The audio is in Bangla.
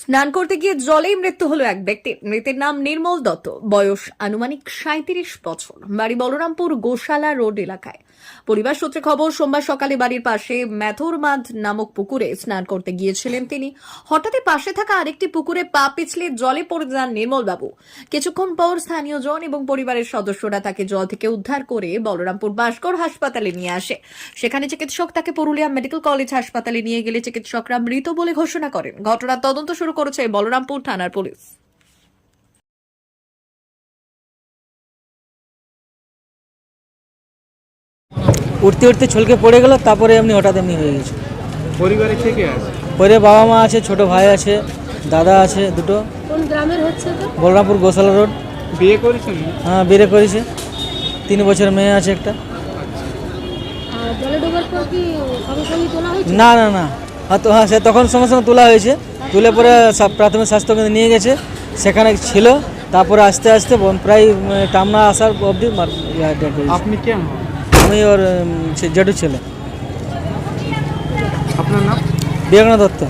স্নান করতে গিয়ে জলেই মৃত্যু হলো এক ব্যক্তির মৃতের নাম নির্মল দত্ত। বয়স আনুমানিক সাঁত্রিশ বছর। বাড়ি বলরামপুর গোশালা রোড এলাকায়। পরিবার সূত্রে খবর, সোমবার সকালে বাড়ির পাশে ম্যাথুরমাদ নামক পুকুরে স্নান করতে গিয়েছিলেন তিনি। হঠাৎই পাশে থাকা আরেকটি পুকুরে পা পিছলে জলে পড়ে যান নির্মল বাবু। কিছুক্ষণ পর স্থানীয় জন এবং পরিবারের সদস্যরা তাকে জল থেকে উদ্ধার করে বলরামপুর বাসগড় হাসপাতালে নিয়ে আসে। সেখানে চিকিৎসক তাকে পুরুলিয়া মেডিকেল কলেজ হাসপাতালে নিয়ে গেলে চিকিৎসকরা মৃত বলে ঘোষণা করেন। ঘটনার তদন্ত শুরু করেছে বলরামপুর থানার পুলিশ। উঠতে উঠতে ছলকে পড়ে গেল তারপরে এমনি হঠাৎ এমনি হয়ে গেছে। পরিবারে কে কে আছে? পরে বাবা মা আছে ছোট ভাই আছে দাদা আছে দুটো। কোন গ্রামের হচ্ছে তো? বলরামপুর গোশালা রোড। বিয়ে করেছেন? হ্যাঁ বিয়ে করেছে। তিন বছর মেয়ে আছে একটা। আর জলে ডোবার পর কি সঙ্গে সঙ্গে তোলা হয়েছে? না না না। হ্যাঁ তো হ্যাঁ সে তখন সঙ্গে সঙ্গে তোলা হয়েছে। তুলে পরে প্রাথমিক স্বাস্থ্যকেন্দ্রে নিয়ে গেছে। সেখানে ছিল তারপরে আস্তে আস্তে প্রায় টামনা আসার অবধি। আপনি কেন আমি ওর জেঠু ছেলে। আপনার নাম? বিবেকানন্দ দত্ত।